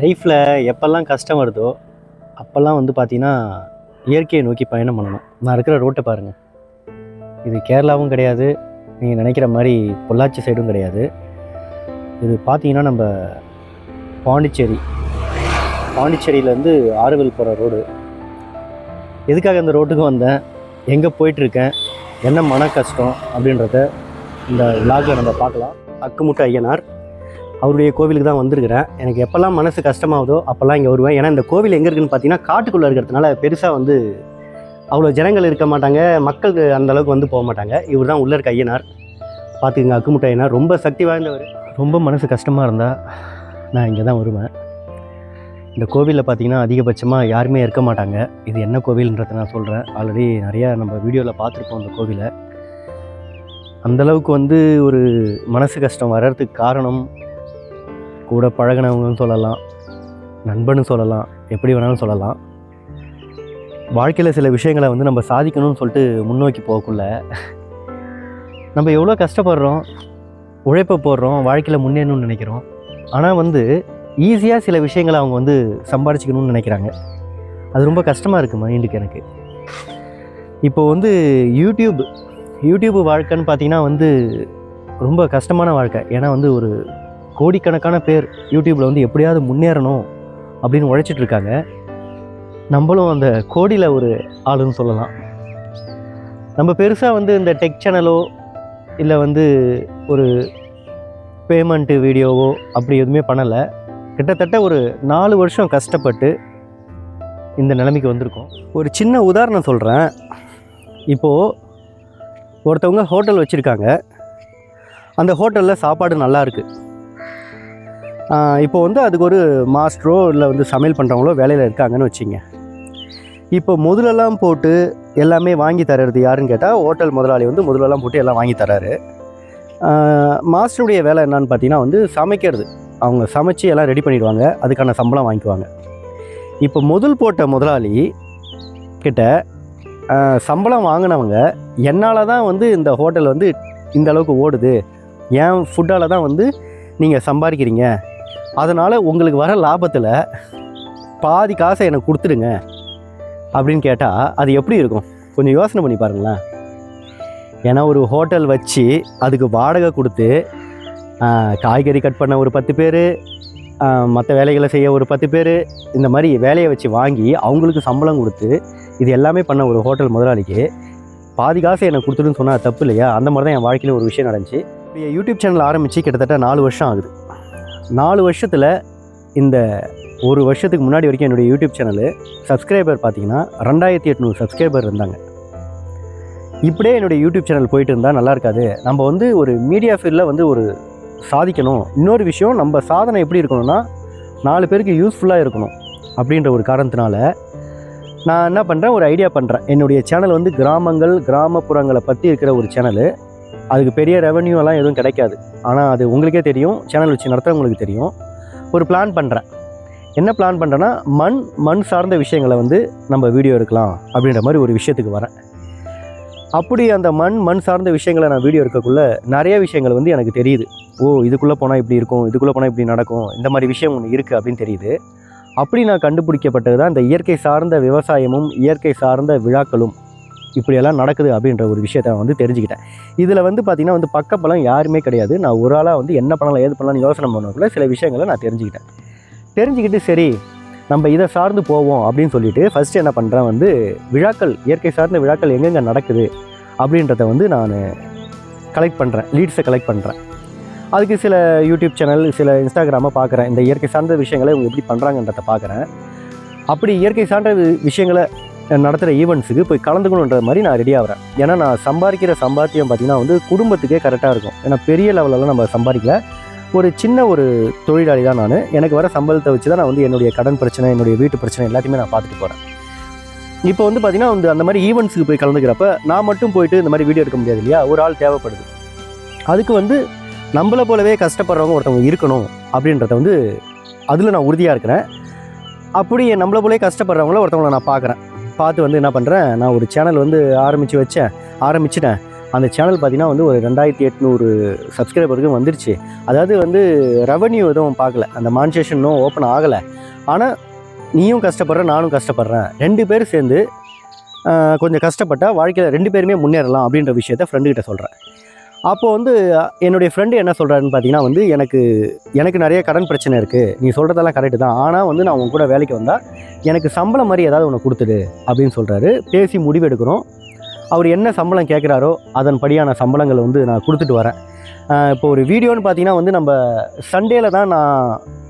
லைஃப்பில் எப்போல்லாம் கஷ்டம் வருதோ அப்போல்லாம் வந்து பார்த்தீங்கன்னா இயற்கையை நோக்கி பயணம் பண்ணணும். நான் இருக்கிற ரோட்டை பாருங்கள் இது கேரளாவும் கிடையாது. நீங்கள் நினைக்கிற மாதிரி பொள்ளாச்சி சைடும் கிடையாது. இது பார்த்தீங்கன்னா நம்ம பாண்டிச்சேரி. பாண்டிச்சேரியிலேருந்து ஆறுவில் போகிற ரோடு எதுக்காக இந்த ரோட்டுக்கு வந்தேன்? எங்கே போயிட்டுருக்கேன்? என்ன மன கஷ்டம் அப்படின்றத இந்த விலாகில் நம்ம பார்க்கலாம். அக்குமுட்டு ஐயனார். அவருடைய கோவிலுக்கு தான் வந்திருக்கிறேன். எனக்கு எப்போல்லாம் மனசு கஷ்டமாகுதோ அப்போல்லாம் இங்கே வருவேன். ஏன்னா இந்த கோவில் எங்கே இருக்குன்னு பார்த்தீங்கன்னா காட்டுக்குள்ளே இருக்கிறதுனால பெருசாக வந்து அவ்வளோ ஜனங்கள் இருக்க மாட்டாங்க. மக்கள் அந்த அளவுக்கு வந்து போக மாட்டாங்க. இவர் தான் உள்ளே இருக்க ஐயனார் பார்த்துக்குங்க அக்குமுட்டு ஐயனார் ரொம்ப சக்தி வாய்ந்தவர். ரொம்ப மனசு கஷ்டமாக இருந்தால் நான் இங்கே தான் வருவேன். இந்த கோவிலில் பார்த்தீங்கன்னா அதிகபட்சமாக யாருமே இருக்க மாட்டாங்க. இது என்ன கோவில்ன்றதை நான் சொல்கிறேன் ஆல்ரெடி நிறையா நம்ம வீடியோவில் பார்த்துருப்போம் அந்த கோவிலை. அந்தளவுக்கு வந்து ஒரு மனசு கஷ்டம் வர்றதுக்கு காரணம் கூட பழகினவங்கன்னு சொல்லலாம் நண்பன்னு சொல்லலாம் எப்படி வேணாலும் சொல்லலாம். வாழ்க்கையில் சில விஷயங்களை வந்து நம்ம சாதிக்கணும்னு சொல்லிட்டு முன்னோக்கி போகக்குள்ள நம்ம எவ்வளோ கஷ்டப்படுறோம் உழைப்பை போடுறோம் வாழ்க்கையில் முன்னேறணும்னு நினைக்கிறோம். ஆனால் வந்து ஈஸியாக சில விஷயங்களை அவங்க வந்து சம்பாதிச்சிக்கணும்னு நினைக்கிறாங்க. அது ரொம்ப கஷ்டமாக இருக்குது மைண்டுக்கு எனக்கு. இப்போ வந்து யூடியூப் யூடியூப் வாழ்க்கைன்னு பார்த்தீங்கன்னா வந்து ரொம்ப கஷ்டமான வாழ்க்கை. ஏன்னா வந்து ஒரு கோடிக்கணக்கான பேர் யூடியூப்பில் வந்து எப்படியாவது முன்னேறணும் அப்படின்னு உழைச்சிட்ருக்காங்க நம்மளும் அந்த கோடியில் ஒரு ஆளுன்னு சொல்லலாம். நம்ம பெருசாக வந்து இந்த டெக் சேனலோ இல்லை வந்து ஒரு பேமெண்ட்டு வீடியோவோ அப்படி எதுவுமே பண்ணலை. கிட்டத்தட்ட ஒரு நாலு வருஷம் கஷ்டப்பட்டு இந்த நிலைமைக்கு வந்திருக்கோம். ஒரு சின்ன உதாரணம் சொல்கிறேன் இப்போது ஒருத்தவங்க ஹோட்டல் வச்சுருக்காங்க. அந்த ஹோட்டலில் சாப்பாடு நல்லா இருக்குது இப்போ வந்து அதுக்கு ஒரு மாஸ்டரோ இல்லை வந்து சமையல் பண்ணுறவங்களோ வேலையில் இருக்காங்கன்னு வச்சுங்க. இப்போ முதலெல்லாம் போட்டு எல்லாமே வாங்கி தர்றது யாருன்னு கேட்டால் ஹோட்டல் முதலாளி வந்து முதலெல்லாம் போட்டு எல்லாம் வாங்கி தராரு மாஸ்டருடைய வேலை என்னன்னு பார்த்தீங்கன்னா வந்து சமைக்கிறது. அவங்க சமைச்சு எல்லாம் ரெடி பண்ணிடுவாங்க அதுக்கான சம்பளம் வாங்கிக்குவாங்க. இப்போ முதல் போட்ட முதலாளி கிட்ட சம்பளம் வாங்கினவங்க என்னால் தான் வந்து இந்த ஹோட்டல் வந்து இந்த அளவுக்கு ஓடுது. என் ஃபுட்டால் தான் வந்து நீங்கள் சம்பாதிக்கிறீங்க. அதனால் உங்களுக்கு வர லாபத்தில் பாதி காசை எனக்கு கொடுத்துடுங்க அப்படின்னு கேட்டால் அது எப்படி இருக்கும்? கொஞ்சம் யோசனை பண்ணி பாருங்களேன். ஏன்னா ஒரு ஹோட்டல் வச்சு அதுக்கு வாடகை கொடுத்து காய்கறி கட் பண்ண ஒரு பத்து பேர் மற்ற வேலைகளை செய்ய ஒரு பத்து பேர் இந்த மாதிரி வேலையை வச்சு வாங்கி அவங்களுக்கு சம்பளம் கொடுத்து இது எல்லாமே பண்ண ஒரு ஹோட்டல் முதலாளிக்கு பாதி காசு எனக்கு கொடுத்துருன்னு சொன்னால் தப்பு இல்லையா? அந்த மாதிரி தான் என் வாழ்க்கையில் ஒரு விஷயம் நடந்துச்சு. இப்போ யூடியூப் சேனல் ஆரம்பித்து கிட்டத்தட்ட நாலு வருஷம் ஆகுது. நாலு வருஷத்தில் இந்த ஒரு வருஷத்துக்கு முன்னாடி வரைக்கும் என்னுடைய யூடியூப் சேனலு சப்ஸ்கிரைபர் பார்த்தீங்கன்னா ரெண்டாயிரத்தி எட்நூறு சப்ஸ்கிரைபர் இருந்தாங்க. இப்படியே என்னுடைய யூடியூப் சேனல் போயிட்டு இருந்தால் நல்லா இருக்காது. நம்ம வந்து ஒரு மீடியா ஃபீல்டில் வந்து ஒரு சாதிக்கணும். இன்னொரு விஷயம் நம்ம சாதனை எப்படி இருக்கணும்னா நாலு பேருக்கு யூஸ்ஃபுல்லாக இருக்கணும் அப்படின்ற ஒரு காரணத்தினால நான் என்ன பண்ணுறேன் ஒரு ஐடியா பண்ணுறேன் என்னுடைய சேனல் வந்து கிராமங்கள் கிராமப்புறங்களை பற்றி இருக்கிற ஒரு சேனலு. அதுக்கு பெரிய ரெவன்யூ எல்லாம் எதுவும் கிடைக்காது. ஆனால் அது உங்களுக்கே தெரியும். சேனல் வச்சு நடத்துகிறவங்களுக்கு தெரியும். ஒரு பிளான் பண்ணுறேன் என்ன பிளான் பண்ணுறேன்னா மண் மண் சார்ந்த விஷயங்களை வந்து நம்ம வீடியோ எடுக்கலாம் அப்படின்ற மாதிரி ஒரு விஷயத்துக்கு வரேன். அப்படி அந்த மண் மண் சார்ந்த விஷயங்களை நான் வீடியோ இருக்கக்குள்ளே நிறைய விஷயங்கள் வந்து எனக்கு தெரியுது. ஓ இதுக்குள்ளே போனால் இப்படி இருக்கும் இதுக்குள்ளே போனால் இப்படி நடக்கும் இந்த மாதிரி விஷயம் ஒன்று இருக்குது அப்படின்னு தெரியுது. அப்படி நான் கண்டுபிடிக்கப்பட்டது தான் இந்த இயற்கை சார்ந்த விவசாயமும் இயற்கை சார்ந்த விழாக்களும். இப்படியெல்லாம் நடக்குது அப்படின்ற ஒரு விஷயத்தை நான் வந்து தெரிஞ்சுக்கிட்டேன். இதில் வந்து பார்த்திங்கன்னா வந்து பக்கப்பலம் யாருமே கிடையாது. நான் ஒரு ஆளாக வந்து என்ன பண்ணலாம் ஏது பண்ணலாம்னு யோசனை பண்ணக்குள்ள சில விஷயங்களை நான் தெரிஞ்சுக்கிட்டேன். தெரிஞ்சுக்கிட்டு சரி நம்ம இதை சார்ந்து போவோம் அப்படின்னு சொல்லிட்டு ஃபஸ்ட்டு என்ன பண்ணுறேன் வந்து விழாக்கள் இயற்கை சார்ந்த விழாக்கள் எங்கெங்கே நடக்குது அப்படின்றத வந்து நான் கலெக்ட் பண்ணுறேன் லீட்ஸை கலெக்ட் பண்ணுறேன் அதுக்கு சில யூடியூப் சேனல் சில இன்ஸ்டாகிராமை பார்க்குறேன் இந்த இயற்கை சார்ந்த விஷயங்களை இவங்க எப்படி பண்ணுறாங்கன்றத பார்க்குறேன் அப்படி இயற்கை சார்ந்த வி- விஷயங்களை நடத்துகிற ஈவெண்ட்ஸுக்கு போய் கலந்துக்கணுன்ற மாதிரி நான் ரெடி ஆகிறேன். ஏன்னா நான் சம்பாதிக்கிற சம்பாத்தியம் பார்த்திங்கன்னா வந்து குடும்பத்துக்கே கரெக்டாக இருக்கும். ஏன்னா பெரிய லெவலெல்லாம் நம்ம சம்பாதிக்கல. ஒரு சின்ன ஒரு தொழிலாளி தான் நான். எனக்கு வர சம்பளத்தை வச்சு தான் நான் வந்து என்னுடைய கடன் பிரச்சனை என்னுடைய வீட்டு பிரச்சனை எல்லாத்தையுமே நான் பார்த்துட்டு போகிறேன் இப்போ வந்து பார்த்திங்கன்னா வந்து அந்த மாதிரி ஈவெண்ட்ஸுக்கு போய் கலந்துக்கிறப்ப நான் மட்டும் போயிட்டு இந்த மாதிரி வீடியோ எடுக்க முடியாது இல்லையா? ஒரு ஆள் தேவைப்படுது. அதுக்கு வந்து நம்மளை போலவே கஷ்டப்படுறவங்க ஒருத்தவங்க இருக்கணும் அப்படின்றத வந்து அதில் நான் உறுதியாக இருக்கிறேன். அப்படி நம்மளை போலவே கஷ்டப்படுறவங்கள ஒருத்தவங்களை நான் பார்க்குறேன் பார்த்து வந்து என்ன பண்ணுறேன் நான் ஒரு சேனல் வந்து ஆரம்பித்து வச்சேன். ஆரம்பிச்சிட்டேன். அந்த சேனல் பார்த்தீங்கன்னா வந்து ஒரு ரெண்டாயிரத்தி எட்நூறு சப்ஸ்கிரைபருக்கு வந்துருச்சு. அதாவது வந்து ரெவன்யூ எதுவும் பார்க்கல. அந்த மான்சேஷன் இன்னும் ஓப்பன் ஆகலை. ஆனால் நீயும் கஷ்டப்படுற நானும் கஷ்டப்படுறேன். ரெண்டு பேரும் சேர்ந்து கொஞ்சம் கஷ்டப்பட்டால் வாழ்க்கையில் ரெண்டு பேருமே முன்னேறலாம் அப்படின்ற விஷயத்த ஃப்ரெண்டுக்கிட்ட சொல்கிறேன் அப்போது வந்து என்னுடைய ஃப்ரெண்டு என்ன சொல்கிறாருன்னு பார்த்தீங்கன்னா வந்து எனக்கு எனக்கு நிறைய கடன் பிரச்சனை இருக்குது நீ சொல்கிறதெல்லாம் கரெக்டு தான். ஆனால் வந்து நான் உன் கூட வேலைக்கு வந்தால் எனக்கு சம்பளம் மாதிரி ஏதாவது ஒன்று கொடுத்துடு அப்படின்னு சொல்கிறாரு பேசி முடிவெடுக்கிறோம் அவர் என்ன சம்பளம் கேட்குறாரோ அதன்படியான சம்பளங்களை வந்து நான் கொடுத்துட்டு வரேன். இப்போ ஒரு வீடியோன்னு பார்த்தீங்கன்னா வந்து நம்ம சண்டேல தான் நான்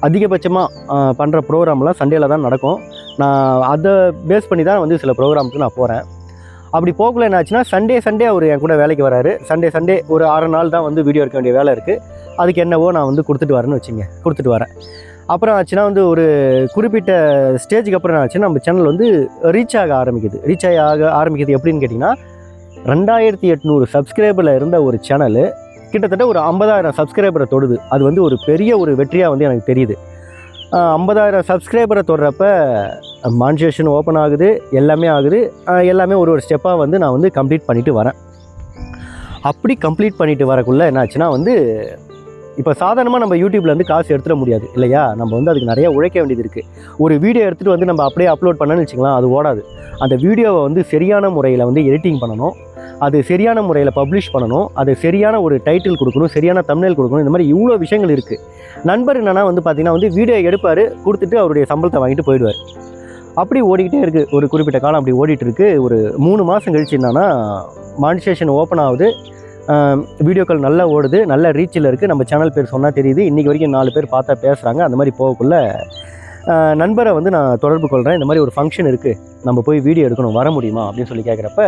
அதிகபட்சமாக பண்ணுற ப்ரோக்ராம்லாம் சண்டேல தான் நடக்கும். நான் அதை பேஸ் பண்ணி தான் வந்து சில ப்ரோக்ராமுக்கு நான் போகிறேன் அப்படி போகல என்ன ஆச்சுன்னா சண்டே சண்டே அவர் என் கூட வேலைக்கு வராரு. சண்டே சண்டே ஒரு ஆறு நாள் தான் வந்து வீடியோ எடுக்க வேண்டிய வேலை இருக்குது அதுக்கு என்னவோ நான் வந்து கொடுத்துட்டு வரேன்னு வச்சுங்க கொடுத்துட்டு வரேன். அப்புறம் ஆச்சுன்னா வந்து ஒரு குறிப்பிட்ட ஸ்டேஜுக்கு அப்புறம் என்ன ஆச்சுன்னா நம்ம சேனல் வந்து ரீச் ஆக ஆரம்பிக்குது. ரீச் ஆகி ஆக ஆரம்பிக்குது எப்படின்னு கேட்டிங்கன்னா ரெண்டாயிரத்தி எட்நூறு சப்ஸ்கிரைபரில் இருந்த ஒரு சேனல் கிட்டத்தட்ட ஒரு ஐம்பதாயிரம் சப்ஸ்கிரைபரை தொடுது. அது வந்து ஒரு பெரிய ஒரு வெற்றியாக வந்து எனக்கு தெரியுது. ஐம்பதாயிரம் சப்ஸ்கிரைபரை தொடுறப்ப மான்சேஷன் ஓப்பன் ஆகுது எல்லாமே ஆகுது. எல்லாமே ஒரு ஒரு ஸ்டெப்பாக வந்து நான் வந்து கம்ப்ளீட் பண்ணிவிட்டு வரேன். அப்படி கம்ப்ளீட் பண்ணிவிட்டு வரக்குள்ளே என்னாச்சுன்னா வந்து இப்போ சாதாரணமாக நம்ம யூடியூப்லேருந்து காசு எடுத்துட முடியாது இல்லையா? நம்ம வந்து அதுக்கு நிறையா உழைக்க வேண்டியது இருக்குது ஒரு வீடியோ எடுத்துகிட்டு வந்து நம்ம அப்படியே அப்லோட் பண்ணோன்னு வச்சுக்கலாம் அது ஓடாது. அந்த வீடியோவை வந்து சரியான முறையில் வந்து எடிட்டிங் பண்ணணும். அது சரியான முறையில் பப்ளிஷ் பண்ணணும். அது சரியான ஒரு டைட்டில் கொடுக்கணும் சரியான தமிழ் கொடுக்கணும். இந்த மாதிரி இவ்வளோ விஷயங்கள் இருக்குது நண்பர் என்னென்னா வந்து பார்த்தீங்கன்னா வந்து வீடியோ எடுப்பார் கொடுத்துட்டு அவருடைய சம்பளத்தை வாங்கிட்டு போயிடுவார். அப்படி ஓடிக்கிட்டே இருக்குது ஒரு குறிப்பிட்ட காலம் அப்படி ஓடிட்டு இருக்கு. ஒரு மூணு மாதம் கழிச்சு என்னன்னா மானிஸ்டேஷன் ஓப்பன் ஆகுது. வீடியோக்கள் நல்லா ஓடுது. நல்ல ரீச்சில் இருக்குது நம்ம சேனல் பேர் சொன்னால் தெரியுது. இன்றைக்கி வரைக்கும் நாலு பேர் பார்த்தா பேசுகிறாங்க அந்த மாதிரி போகக்குள்ளே நண்பரை வந்து நான் தொடர்பு கொள்கிறேன் இந்த மாதிரி ஒரு ஃபங்க்ஷன் இருக்குது நம்ம போய் வீடியோ எடுக்கணும். வர முடியுமா? அப்படின்னு சொல்லி கேட்குறப்ப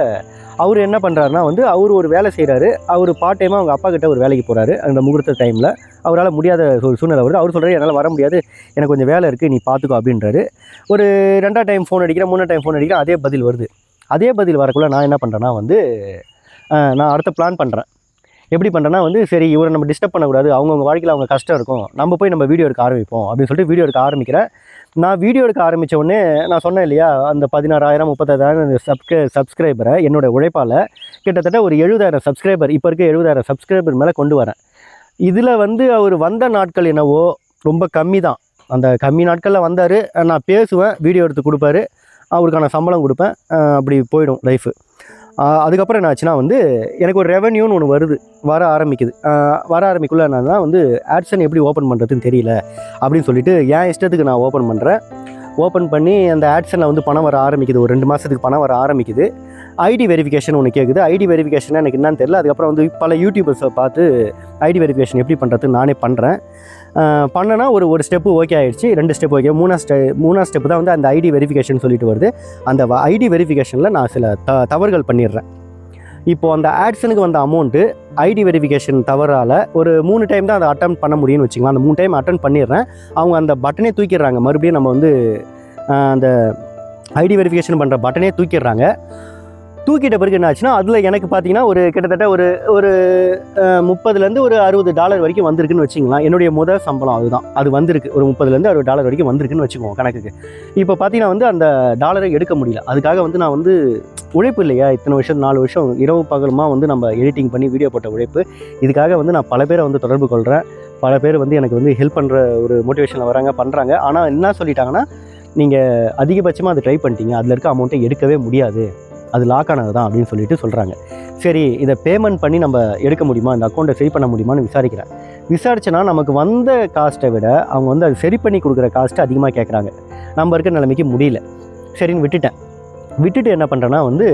அவர் என்ன பண்ணுறாருனா வந்து அவர் ஒரு வேலை செய்கிறாரு அவர் பார்ட் டைமாக அவங்க அப்பா கிட்ட ஒரு வேலைக்கு போகிறாரு அந்த முகூர்த்த டைமில் அவரால் முடியாத ஒரு சூழ்நிலை வருது. அவர் சொல்கிறாரு என்னால் வர முடியாது. எனக்கு கொஞ்சம் வேலை இருக்குது நீ பார்த்துக்கோ அப்படின்றாரு. ஒரு ரெண்டாவது டைம் ஃபோன் அடிக்கிறேன் மூணாவது டைம் ஃபோன் அடிக்கிறேன் அதே பதில் வருது. அதே பதில் வரக்குள்ளே நான் என்ன பண்ணுறேன்னா வந்து நான் அடுத்த பிளான் பண்ணுறேன் எப்படி பண்ணுறேன்னா வந்து சரி இவரை நம்ம டிஸ்டர்ப் பண்ணக்கூடாது. அவங்கவுங்க வாழ்க்கையில் அவங்க கஷ்டம் இருக்கும். நம்ம போய் நம்ம வீடியோ எடுக்க ஆரம்பிப்போம். அப்படின்னு சொல்லிட்டு வீடியோ எடுக்க ஆரம்பிக்கிறேன். நான் வீடியோ எடுக்க ஆரம்பித்த உடனே நான் சொன்னேன் இல்லையா அந்த பதினாறாயிரம் முப்பத்தாயிரம் சப்ஸ்கிரை சப்ஸ்கிரைபரை என்னோட உழைப்பால் கிட்டத்தட்ட ஒரு எழுபதாயிரம் சப்ஸ்கிரைபர் இப்போ இருக்க எழுபதாயிரம் சப்ஸ்கிரைபர் மேலே கொண்டு வரேன். இதில் வந்து அவர் வந்த நாட்கள் என்னவோ ரொம்ப கம்மி தான். அந்த கம்மி நாட்களில் வந்தார். நான் பேசுவேன் வீடியோ எடுத்து கொடுப்பாரு. அவருக்கான சம்பளம் கொடுப்பேன். அப்படி போயிடும் லைஃபு அதுக்கப்புறம் என்ன ஆச்சுன்னா வந்து எனக்கு ஒரு ரெவன்யூன்னு ஒன்று வருது. வர ஆரம்பிக்குது. வர ஆரம்பிக்குள்ள என்னன்னா வந்து ஆட்சன் எப்படி ஓப்பன் பண்ணுறதுன்னு தெரியல அப்படின்னு சொல்லிட்டு என் இஷ்டத்துக்கு நான் ஓப்பன் பண்ணுறேன் ஓப்பன் பண்ணி அந்த ஆட்சனில் வந்து பணம் வர ஆரம்பிக்குது. ஒரு ரெண்டு மாதத்துக்கு பணம் வர ஆரம்பிக்குது. ஐடி வெரிஃபிகேஷன் ஒன்று கேட்குது ஐடி வெரிஃபிகேஷன் எனக்கு என்னன்னு தெரியல. அதுக்கப்புறம் வந்து பல யூடியூபர்ஸை பார்த்து ஐடி வெரிஃபிகேஷன் எப்படி பண்ணுறதுன்னு நானே பண்ணுறேன் பண்ணனா ஒரு ஒரு ஸ்டெப்பு ஓகே ஆயிடுச்சு. ரெண்டு ஸ்டெப் ஓகே மூணா ஸ்டெ மூணா ஸ்டெப் தான் வந்து அந்த ஐடி வெரிஃபிகேஷன் சொல்லிட்டு வருது. அந்த ஐடி வெரிஃபிகேஷனில் நான் சில த தவறுகள் பண்ணிடுறேன். இப்போது அந்த ஆட்ஸனுக்கு வந்த அமௌண்ட்டு ஐடி வெரிஃபிகேஷன் தவறால் ஒரு மூணு டைம் தான் அதை அட்டன் பண்ண முடியும்னு வச்சுக்கலாம் அந்த மூணு டைம் அட்டன் பண்ணிடுறேன். அவங்க அந்த பட்டனே தூக்கிடுறாங்க. மறுபடியும் நம்ம வந்து அந்த ஐடி வெரிஃபிகேஷன் பண்ணுற பட்டனே தூக்கிடுறாங்க. தூக்கிட்ட பிறகு என்ன ஆச்சுன்னா அதில் எனக்கு பார்த்தீங்கன்னா ஒரு கிட்டத்தட்ட ஒரு ஒரு முப்பதுலேருந்து ஒரு அறுபது டாலர் வரைக்கும் வந்திருக்குன்னு வச்சிங்களா என்னுடைய முதல் சம்பளம் அதுதான். அது வந்திருக்கு. ஒரு முப்பதுலேருந்து அறுபது டாலர் வரைக்கும் வந்திருக்குன்னு வச்சுக்கோங்க கணக்குக்கு. இப்போ பார்த்தீங்கன்னா வந்து அந்த டாலரை எடுக்க முடியல. அதுக்காக வந்து நான் வந்து உழைப்பு இல்லையா? இத்தனை வருஷம் நாலு வருஷம் இரவு பகலுமா வந்து நம்ம எடிட்டிங் பண்ணி வீடியோ போட்ட உழைப்பு. இதுக்காக வந்து நான் பல பேரை வந்து தொடர்பு கொள்கிறேன் பல பேர் வந்து எனக்கு வந்து ஹெல்ப் பண்ணுற ஒரு மோட்டிவேஷனில் வராங்க பண்ணுறாங்க ஆனால் என்ன சொல்லிட்டாங்கன்னா நீங்கள் அதிகபட்சமாக அதை ட்ரை பண்ணிட்டீங்க. அதில் இருக்க அமௌண்ட்டை எடுக்கவே முடியாது. அது லாக் ஆனது தான் அப்படின்னு சொல்லிட்டு சொல்கிறாங்க சரி இதை பேமெண்ட் பண்ணி நம்ம எடுக்க முடியுமா? இந்த அக்கௌண்ட்டை சரி பண்ண முடியுமான்னு விசாரிக்கிறேன் விசாரிச்சேன்னா நமக்கு வந்த காஸ்ட்டை விட அவங்க வந்து அது சரி பண்ணி கொடுக்குற காஸ்ட்டு அதிகமாக கேட்குறாங்க நம்ம இருக்கிற நிலைமைக்கு முடியல. சரின்னு விட்டுட்டேன். விட்டுட்டு என்ன பண்ணுறேன்னா வந்து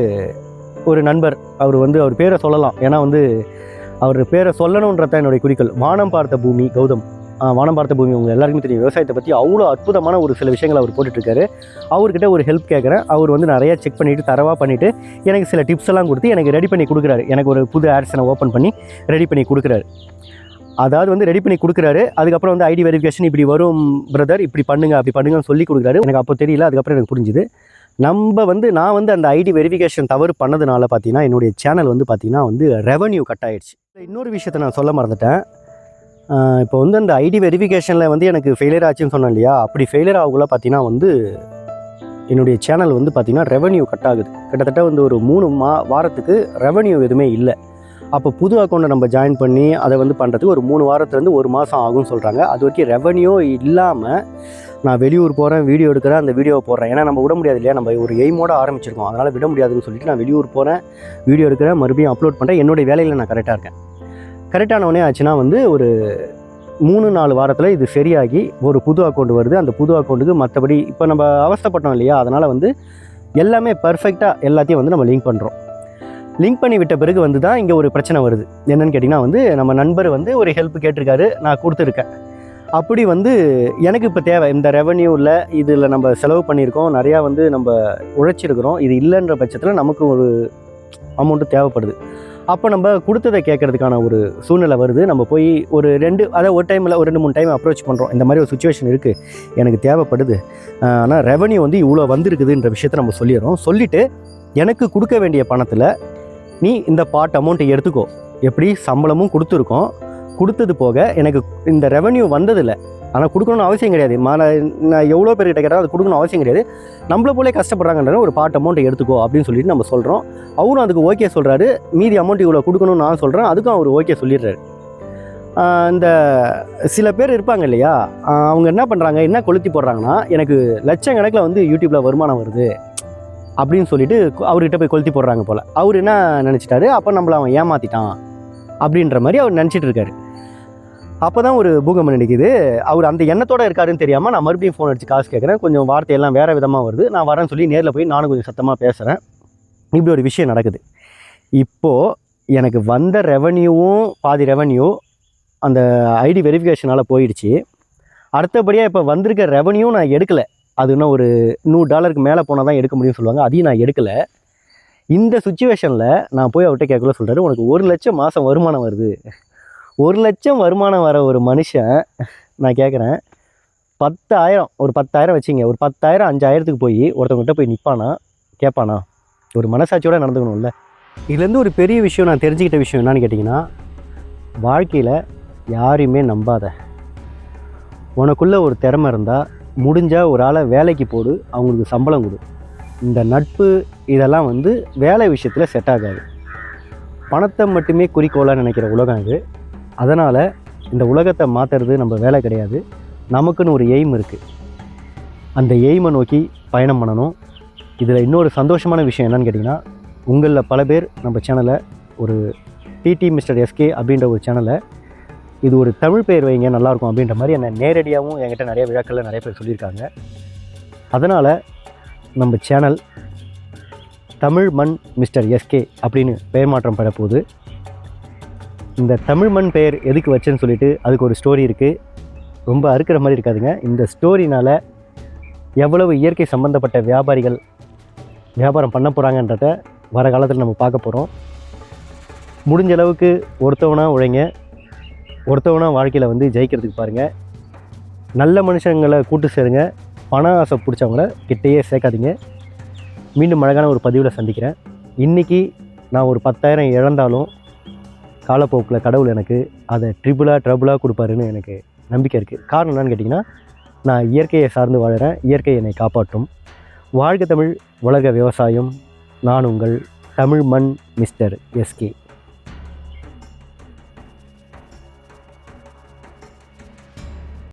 ஒரு நண்பர் அவர் வந்து அவர் பேரை சொல்லலாம். ஏன்னா வந்து அவர் பேரை சொல்லணுன்றதான் என்னுடைய குறிக்கோள். வானம் பார்த்த பூமி கௌதம். வானம் பார்த்த பூமி உங்கள் எல்லாருக்குமே தெரியும். விவசாயத்தை பற்றி அவ்வளோ அற்புதமான ஒரு சில விஷயங்கள் அவர் போட்டுட்ருக்காரு. அவர்கிட்ட ஒரு ஹெல்ப் கேட்குறேன் அவர் வந்து நிறையா செக் பண்ணிவிட்டு தரவாக பண்ணிவிட்டு எனக்கு சில டிப்ஸ் எல்லாம் கொடுத்து எனக்கு ரெடி பண்ணி கொடுக்குறாரு. எனக்கு ஒரு புது ஆட்ஸனை ஓப்பன் பண்ணி ரெடி பண்ணி கொடுக்குறாரு. அதாவது வந்து ரெடி பண்ணி கொடுக்குறாரு. அதுக்கப்புறம் வந்து ஐடி வெரிஃபிகேஷன் இப்படி வரும் பிரதர் இப்படி பண்ணுங்க அப்படி பண்ணுங்கன்னு சொல்லி கொடுக்குறாரு. எனக்கு அப்போ தெரியல அதுக்கப்புறம் எனக்கு புரிஞ்சுது. நம்ம வந்து நான் வந்து அந்த ஐடி வெரிஃபிகேஷன் தவறு பண்ணதுனால பார்த்தீங்கன்னா என்னுடைய சேனல் வந்து பார்த்தீங்கன்னா வந்து ரெவன்யூ கட் ஆகிடுச்சு இன்னொரு விஷயத்தை நான் சொல்ல மறந்துட்டேன். இப்போ வந்து அந்த ஐடி வெரிஃபிகேஷனில் வந்து எனக்கு ஃபெயிலியர் ஆச்சுன்னு சொன்னேன் இல்லையா? அப்படி ஃபெயிலியர் ஆகுள்ள பார்த்தீங்கன்னா வந்து என்னுடைய சேனல் வந்து பார்த்திங்கன்னா ரெவன்யூ கட் ஆகுது. கிட்டத்தட்ட வந்து ஒரு மூணு மா வாரத்துக்கு ரெவன்யூ எதுவுமே இல்லை. அப்போ புது அக்கௌண்ட்டை நம்ம ஜாயின் பண்ணி அதை வந்து பண்ணுறதுக்கு ஒரு மூணு வாரத்துலேருந்து ஒரு மாதம் ஆகும்னு சொல்கிறாங்க அது வரைக்கும் ரெவன்யூ இல்லாமல் நான் வெளியூர் போகிறேன் வீடியோ எடுக்கிறேன் அந்த வீடியோவை போடுறேன். ஏன்னா நம்ம விட முடியாது இல்லையா? நம்ம ஒரு எய்மோட ஆரம்பிச்சிருக்கோம். அதனால் விட முடியாதுன்னு சொல்லிட்டு நான் வெளியூர் போகிறேன் வீடியோ எடுக்கிறேன் மறுபடியும் அப்லோட் பண்ணுறேன் என்னுடைய வேலையில் நான் கரெக்டாக இருக்கேன். கரெக்டானவனே ஆச்சுன்னா வந்து ஒரு மூணு நாலு வாரத்தில் இது சரியாகி ஒரு புது அக்கௌண்ட் வருது. அந்த புது அக்கௌண்ட்டுக்கு மற்றபடி இப்போ நம்ம அவஸ்தைப்பட்டோம் இல்லையா? அதனால் வந்து எல்லாமே பர்ஃபெக்டாக எல்லாத்தையும் வந்து நம்ம லிங்க் பண்ணுறோம் லிங்க் பண்ணி விட்ட பிறகு வந்து தான் இங்கே ஒரு பிரச்சனை வருது. என்னென்னு கேட்டிங்கன்னா வந்து நம்ம நண்பர் வந்து ஒரு ஹெல்ப் கேட்டிருக்காரு. நான் கொடுத்துருக்கேன். அப்படி வந்து எனக்கு இப்போ தேவை. இந்த ரெவன்யூவில் இதில் நம்ம செலவு பண்ணியிருக்கோம். நிறையா வந்து நம்ம உழைச்சிருக்கிறோம். இது இல்லைன்ற பட்சத்தில் நமக்கு ஒரு அமௌண்ட்டு தேவைப்படுது. அப்போ நம்ம கொடுத்ததை கேட்கறதுக்கான ஒரு சூழ்நிலை வருது. நம்ம போய் ஒரு ரெண்டு அதாவது ஒரு டைமில் ஒரு ரெண்டு மூணு டைம் அப்ரோச் பண்ணுறோம் இந்த மாதிரி ஒரு சுச்சுவேஷன் இருக்குது எனக்கு தேவைப்படுது. ஆனால் ரெவன்யூ வந்து இவ்வளோ வந்திருக்குதுன்ற விஷயத்தை நம்ம சொல்லிடுறோம். சொல்லிவிட்டு எனக்கு கொடுக்க வேண்டிய பணத்தில் நீ இந்த பார்ட் அமௌண்ட்டை எடுத்துக்கோ. எப்படி? சம்பளமும் கொடுத்துருக்கோம். கொடுத்தது போக எனக்கு இந்த ரெவன்யூ வந்ததில்லை. ஆனால் கொடுக்கணும்னு அவசியம் கிடையாது. மா- நான் நான் எவ்வளோ பேர்கிட்ட கேட்டாலும் அது கொடுக்கணும் அவசியம் கிடையாது. நம்மள போலே கஷ்டப்படுறாங்கன்ற ஒரு பார்ட் அமௌண்ட்டை எடுத்துக்கோ அப்படின்னு சொல்லிட்டு நம்ம சொல்கிறோம் அவரும் அதுக்கு ஓகே சொல்கிறாரு மீதி அமௌண்ட் இவ்வளோ கொடுக்கணும்னு நான் சொல்கிறேன் அதுக்கும் அவர் ஓகே சொல்லிடுறாரு. இந்த சில பேர் இருப்பாங்க இல்லையா? அவங்க என்ன பண்ணுறாங்க என்ன கொளுத்தி போடுறாங்கன்னா எனக்கு லட்சக்கணக்கில் வந்து யூடியூப்பில் வருமானம் வருது அப்படின்னு சொல்லிட்டு அவர்கிட்ட போய் கொளுத்தி போடுறாங்க போல். அவர் என்ன நினச்சிட்டாரு? அப்போ நம்மளை அவன் ஏமாற்றிட்டான் அப்படின்ற மாதிரி அவர் நினச்சிட்டு இருக்காரு. அப்போ தான் ஒரு பூகம்பம் நினைக்குது. அவர் அந்த எண்ணத்தோட இருக்காருன்னு தெரியாமல் நான் மறுபடியும் ஃபோன் அடிச்சு காசு கேட்குறேன் கொஞ்சம் வார்த்தையெல்லாம் வேறு விதமாக வருது. நான் வரேன்னு சொல்லி நேரில் போய் நானும் கொஞ்சம் சத்தமாக பேசுகிறேன் இப்படி ஒரு விஷயம் நடக்குது. இப்போது எனக்கு வந்த ரெவன்யூவும் பாதி ரெவன்யூ அந்த ஐடி வெரிஃபிகேஷனால் போயிடுச்சு. அடுத்தபடியாக இப்போ வந்திருக்க ரெவன்யூ நான் எடுக்கலை. அது இன்னும் ஒரு நூறு டாலருக்கு மேலே போனால் தான் எடுக்க முடியும்னு சொல்லுவாங்க. அதையும் நான் எடுக்கலை. இந்த சுச்சுவேஷனில் நான் போய் அவர்கிட்ட கேட்கல சொல்கிறாரு உனக்கு ஒரு லட்சம் மாதம் வருமானம் வருது. ஒரு லட்சம் வருமானம் வர ஒரு மனுஷன் நான் கேட்குறேன் பத்தாயிரம் ஒரு பத்தாயிரம் வச்சுங்க ஒரு பத்தாயிரம் அஞ்சாயிரத்துக்கு போய் ஒருத்தவங்ககிட்ட போய் நிற்பானா கேட்பானா ஒரு மனசாட்சியோடு நடந்துக்கணும்ல. இதுலேருந்து ஒரு பெரிய விஷயம் நான் தெரிஞ்சுக்கிட்ட விஷயம் என்னன்னு கேட்டிங்கன்னா வாழ்க்கையில் யாரையுமே நம்பாத. உனக்குள்ளே ஒரு திறமை இருந்தால் முடிஞ்சால் ஒரு ஆளை வேலைக்கு போடு அவங்களுக்கு சம்பளம் கொடு. இந்த நட்பு இதெல்லாம் வந்து வேலை விஷயத்தில் செட் ஆகாது. பணத்தை மட்டுமே குறிக்கோளாக நினைக்கிற உலகம் இது. அதனால் இந்த உலகத்தை மாற்றுறது நம்ம வேலை கிடையாது. நமக்குன்னு ஒரு எய்ம் இருக்குது அந்த எய்மை நோக்கி பயணம் பண்ணணும். இதில் இன்னொரு சந்தோஷமான விஷயம் என்னென்னு கேட்டிங்கன்னா உங்களில் பல பேர் நம்ம சேனலை ஒரு டிடி மிஸ்டர் எஸ்கே அப்படின்ற ஒரு சேனலை இது ஒரு தமிழ் பெயர் வைங்க நல்லாயிருக்கும் அப்படின்ற மாதிரி என்னை நேரடியாகவும் என்கிட்ட நிறைய விழாக்களில் நிறைய பேர் சொல்லியிருக்காங்க. அதனால் நம்ம சேனல் தமிழ் மண் மிஸ்டர் எஸ்கே அப்படின்னு பெயர் மாற்றம் பெற போகுது. இந்த தமிழ் மண் பெயர் எதுக்கு வச்சேன்னு சொல்லிட்டு அதுக்கு ஒரு ஸ்டோரி இருக்குது ரொம்ப அறுக்கிற மாதிரி இருக்காதுங்க. இந்த ஸ்டோரினால் எவ்வளவு இயற்கை சம்மந்தப்பட்ட வியாபாரிகள் வியாபாரம் பண்ண போகிறாங்கன்றத வர காலத்தில் நம்ம பார்க்க போகிறோம் முடிஞ்ச அளவுக்கு ஒருத்தவனாக உழைங்க. ஒருத்தவனாக வாழ்க்கையில் வந்து ஜெயிக்கிறதுக்கு பாருங்கள் நல்ல மனுஷங்களை கூட்டு சேருங்க. பண ஆசை பிடிச்சவங்கள கிட்டேயே சேர்க்காதீங்க. மீண்டும் அழகான ஒரு பதிவில் சந்திக்கிறேன். இன்றைக்கி நான் ஒரு பத்தாயிரம் இழந்தாலும் காலப்போக்கில் கடவுள் எனக்கு அதை ட்ரிபிளாக ட்ரபுளாக கொடுப்பாருன்னு எனக்கு நம்பிக்கை இருக்குது காரணம் என்னன்னு கேட்டிங்கன்னா நான் இயற்கையை சார்ந்து வாழுறேன் இயற்கை என்னை காப்பாற்றும். வாழ்க தமிழ் உலக விவசாயம். நான் உங்கள் தமிழ் மண் மிஸ்டர் எஸ்கே